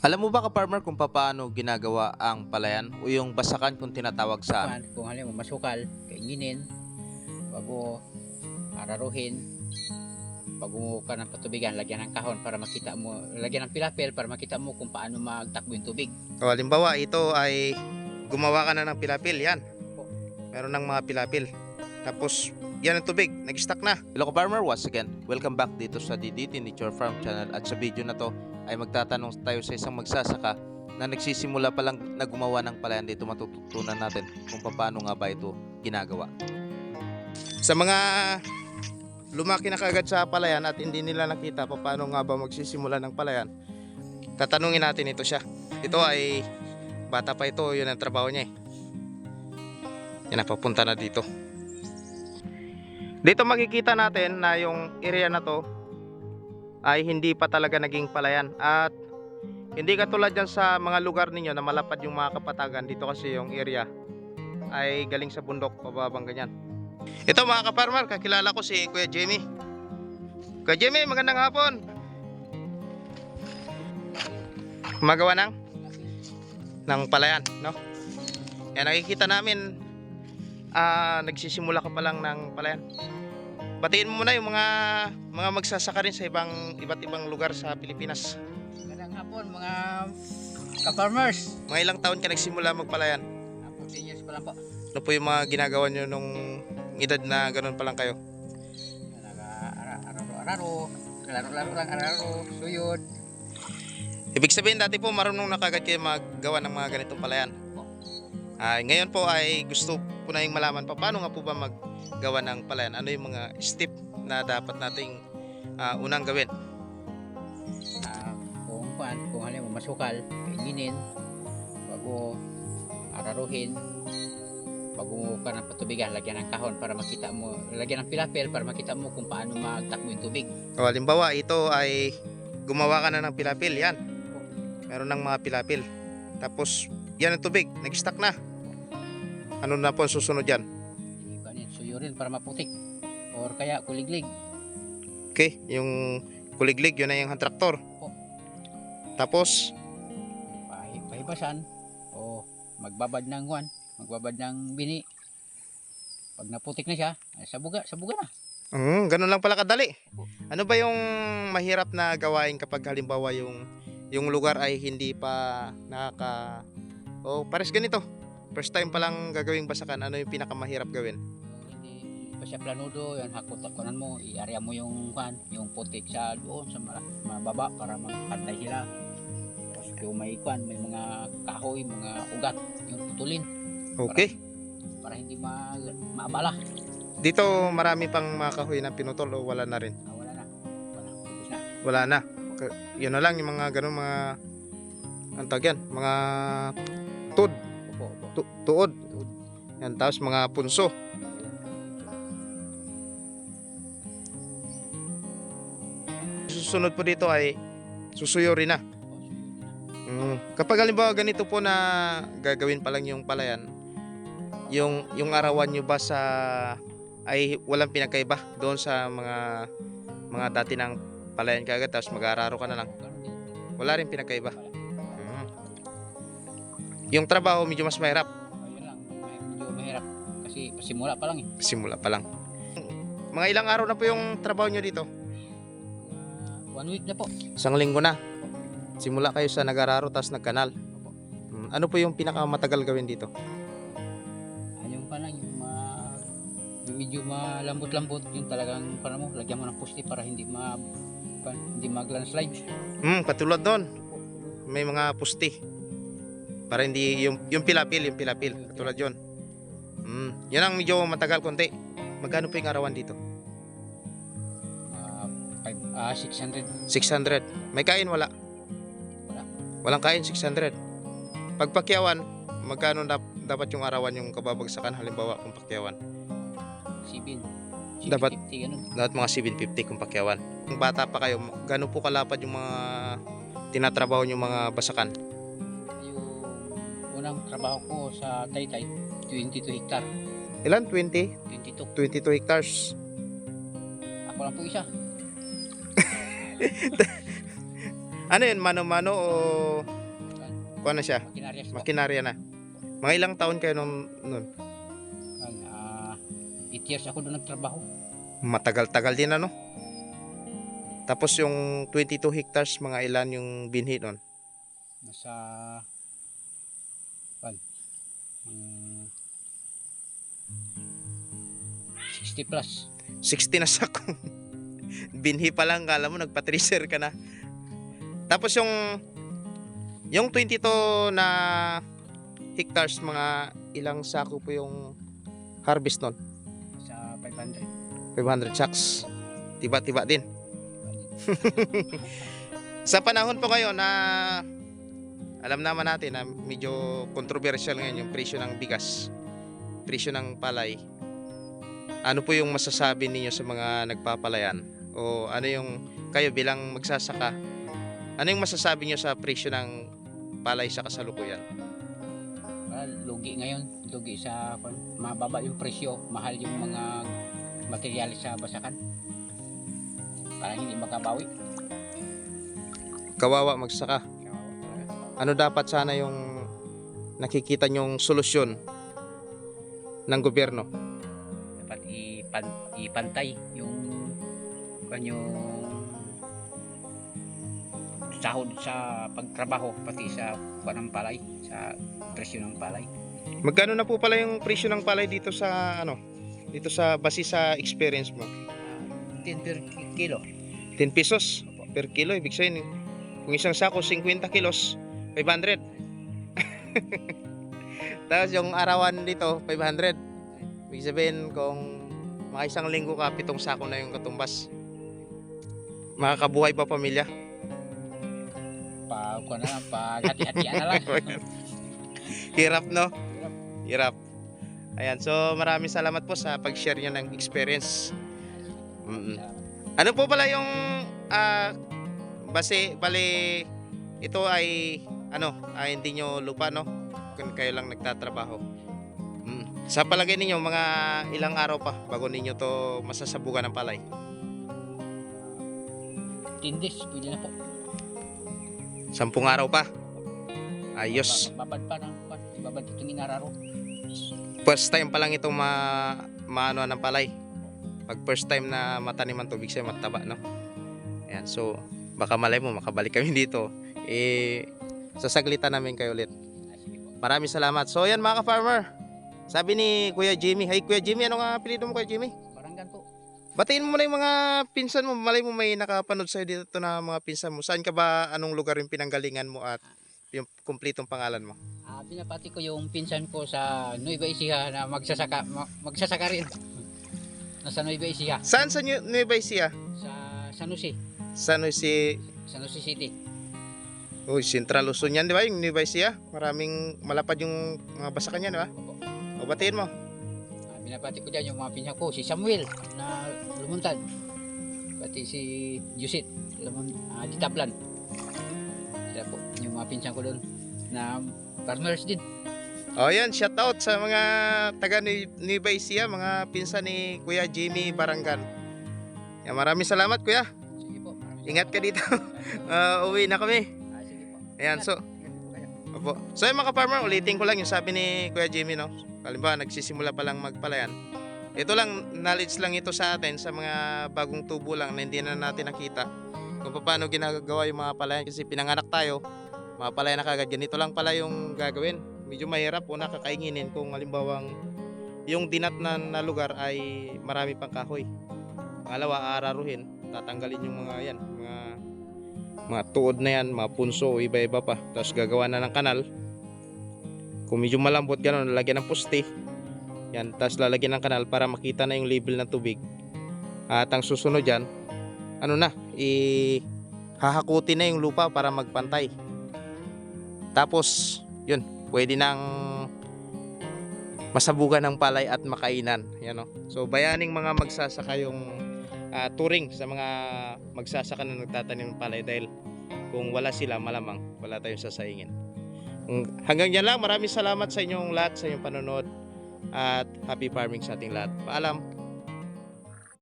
Alam mo ba ka-farmer kung paano ginagawa ang palayan o yung basakan kung tinatawag sa Kuan, kung halimbawa masukal, kainginin, bago araruhin, bago ka ng patubigan, lagyan ng kahon para makita mo, lagyan ng pilapil para makita mo kung paano magtakbo yung tubig. O, halimbawa, ito ay gumawa ka na ng pilapil, yan. Meron ng mga pilapil. Tapos, yan ang tubig, nag-stack na. Hello ka-farmer, once again, welcome back dito sa DDT Nature Farm Channel at sa video na to ay magtatanong tayo sa isang magsasaka na nagsisimula pa lang na gumawa ng palayan dito matututunan natin kung paano nga ba ito ginagawa. Sa mga lumaki na kagad sa palayan at hindi nila nakita pa paano nga ba magsisimula ng palayan, tatanungin natin ito siya. Ito ay bata pa ito, yun ang trabaho niya eh. Yan, napapunta na dito. Dito makikita natin na yung area na to ay hindi pa talaga naging palayan at hindi katulad dyan sa mga lugar ninyo na malapad yung mga kapatagan dito kasi yung area ay galing sa bundok pababang ganyan. Ito mga kaparmar, kakilala ko si Kuya Jimmy. Kuya Jimmy, magandang hapon. Magawa ng ng palayan, no? Yan nakikita namin ah nagsisimula ka pa lang ng palayan. Batiin mo muna yung mga mga magsasaka rin sa ibang iba't ibang lugar sa Pilipinas. Magandang hapon mga ka-farmers. Mga ilang taon ka nagsimula magpalayan? Apo, 10 years pa lang po. Ano po yung mga ginagawa nyo nung edad na ganun pa lang kayo? Nag-araro-araro, laro-laro lang, araro, suyod. Ibig sabihin dati po marunong na kagad kayo maggawa ng mga ganitong palayan. Ay, ngayon po ay gusto po na yung malaman pa paano nga po ba maggawa ng palayan. Ano yung mga step na dapat nating ah, unang gawin. Ah, kung kuan, kung halimbawa masukal, kainginin, bago araruhin, bago ka ng patubigan, lagyan ng kahon para makita mo, lagyan ng pilapil para makita mo kung paano magtakbo yung tubig. O, halimbawa ito ay gumawa ka na ng pilapil. Yan. Meron ng mga pilapil. Tapos yan ang tubig. Nag-stack na. Ano na po ang susunod yan? Iba yan, suyurin para maputik. Or kaya kuliglig. Okay. Yung kuliglig, yun na yung hand tractor. Tapos, Pahi- pahibasan o magbabad ng kuan, magbabad ng bini. Pag naputik na siya, sabuga, sabuga na. Mm, ganun lang pala kadali. Ano ba yung mahirap na gawain kapag halimbawa yung yung lugar ay hindi pa nakaka O pares ganito. First time pa lang gagawing basakan, ano yung pinakamahirap gawin? Hindi pa siya planudo, yan hakot takunan mo, i-area mo yung kuan, yung putik sa doon sa mababa para magpantay sila. Tapos kung may kuan, may mga kahoy, mga ugat, yung putulin Okay. para hindi ma maabala. Dito marami pang mga kahoy na pinutol o wala na rin. Ah, wala na. Wala, na. Wala na. Ka- Yun na lang yung mga ganun mga ang tawag yan, mga opo. Tu- tuod. Yan, tapos mga punso. Susunod po dito ay. Opo, suyurin na. Mm. Kapag halimbawa ganito po na gagawin pa lang yung palayan, yung yung arawan nyo ba sa ay walang pinagkaiba doon sa mga mga dati ng palayan kagad tapos mag-araro ka na lang. Wala rin pinagkaiba. Yung trabaho medyo mas mahirap Ayun lang, medyo mahirap. Kasi pasimula pa lang eh. simula pa lang. Mga ilang araw na po yung trabaho nyo dito? Ah, one week na po. Isang linggo na. Simula kayo sa nag-araro tapos nagkanal. Mm. Ano po yung pinakamatagal gawin dito? Ayun pa lang yung, ma, yung medyo malambot-lambot yung talagang para mo lagyan mo ng pusti para hindi ma hindi mag-landslide. Mm, patulad doon. May mga pusti. Para hindi yung yung pilapil, yung pilapil. Katulad 'yon. Mm, 'yan ang medyo matagal konti. Magkano po yung arawan dito? Ah, five, ah, 600 600. May kain wala? Wala. Walang kain 600. Pag pakyawan, magkano dap- dapat yung arawan yung kababagsakan halimbawa kung pakyawan? sibin. Dapat- 750 ganun. Dapat mga 750 kung pakyawan. Kung bata pa kayo, gaano po kalapad yung mga tinatrabaho yung mga basakan? Unang trabaho ko sa Taytay, 22 hectare. Ilan? 20? 22. 22 hectares. Ako lang po isa. Ano yun, mano-mano o kuha na siya? Makinarya po. Makinarya na. Mga ilang taon kayo nung nun? Ang, ah, 8 years ako doon nagtrabaho. Matagal-tagal din ano? Tapos yung 22 hectares, mga ilan yung binhi nun? Nasa pan, um, 60 plus. 60 na sako. binhi pa lang, kala mo nagpatricer ka na. Tapos yung yung 22 na hectares, mga ilang sako po yung harvest nun? Sa 500. 500 sacks. Tiba-tiba din. Sa panahon po ngayon na alam naman natin na medyo controversial ngayon yung presyo ng bigas, presyo ng palay. Ano po yung masasabi ninyo sa mga nagpapalayan? O ano yung kayo bilang magsasaka? Ano yung masasabi niyo sa presyo ng palay sa kasalukuyan? Ah, lugi ngayon, lugi sa mababa yung presyo, mahal yung mga materyales sa basakan. Parang hindi makabawi. Kawawa magsaka. Ano dapat sana yung nakikita nyong solusyon ng gobyerno? Dapat ipan, ipantay yung kwan yung sahod sa pagtrabaho pati sa kwan ng palay, sa presyo ng palay. Magkano na po pala yung presyo ng palay dito sa ano? Dito sa base sa experience mo? 10 per ki- kilo. 10 pesos per kilo ibig sabihin kung isang sako 50 kilos 500. Tapos yung arawan dito 500. Ibig sabihin kung mga isang linggo ka pitong sako na yung katumbas. Makakabuhay pa pamilya. Pa kwan na lang, pa hati-hatian na lang. Hirap no? Hirap. Ayan, so maraming salamat po sa pag-share nyo ng experience. Mm-mm. Ano po pala yung ah base bali ito ay ano, ay hindi nyo lupa no? Kung kayo lang nagtatrabaho. Mm. Sa palagay ninyo mga ilang araw pa bago ninyo to masasabugan ng palay. Tindis, pwede na po. Sampung araw pa. Ayos. Ba- Babad pa ng kwan, ibabad itong inararo. First time pa lang itong ma maano ng palay. Pag first time na mataniman to, big sabihin mataba, no? Ayan, so baka malay mo makabalik kami dito. Eh sasaglitan namin kayo ulit. Maraming salamat. So yan mga ka-farmer. Sabi ni Kuya Jimmy, Hey Kuya Jimmy, ano nga apelido mo Kuya Jimmy? Baranggan po. Batiin mo muna yung mga pinsan mo. Malay mo may nakapanood sa'yo dito na mga pinsan mo. Saan ka ba, anong lugar yung pinanggalingan mo at yung kumplitong pangalan mo? Ah, pinapati ko yung pinsan ko sa Nueva Ecija na magsasaka ma- magsasaka rin. Nasa Nueva Ecija Saan sa Nueva Ecija? sa San Jose, San Jose, San Jose City. Uy, Central Luzon yan, di ba? Yung Nueva Ecija. Maraming malapad yung mga basakan yan, di ba? Opo. O, batiin mo. Ah, binabati ko dyan yung mga pinsan ko, si Samuel na lumuntad. Pati si Jusit, lumun, ah, di Taplan. Sila po, yung mga pinsan ko doon na farmers din. O, yan. Shout out sa mga taga Nue- Nueva Ecija, mga pinsan ni Kuya Jimmy Barangan. Yan, maraming salamat, Kuya. Sige po. Ingat ka dito. Ah, uwi na kami. Ayan, so. Opo. So yung mga farmer, ulitin ko lang yung sabi ni Kuya Jimmy, no? Halimbawa, nagsisimula pa lang magpalayan. Ito lang, knowledge lang ito sa atin sa mga bagong tubo lang na hindi na natin nakita kung paano ginagawa yung mga palayan kasi pinanganak tayo, mga palayan na kagad. Ganito lang pala yung gagawin. Medyo mahirap o nakakainginin kung halimbawang yung dinat na, na lugar ay marami pang kahoy. Pangalawa, aararuhin, tatanggalin yung mga yan, mga tuod na yan, mga punso o iba-iba pa. Tapos gagawa na ng kanal. Kung medyo malambot gano'n, lalagyan ng poste. Yan, tapos lalagyan ng kanal para makita na yung level ng tubig. At ang susunod dyan, ano na, i hahakutin na yung lupa para magpantay. Tapos, yun, pwede nang masabugan ng palay at makainan. Yan, no? So, bayaning mga magsasaka yung ah, turing sa mga magsasaka na nagtatanim ng palay dahil kung wala sila malamang wala tayong sasaingin. Hanggang dyan lang, maraming salamat sa inyong lahat sa inyong panonood at happy farming sa ating lahat. Paalam!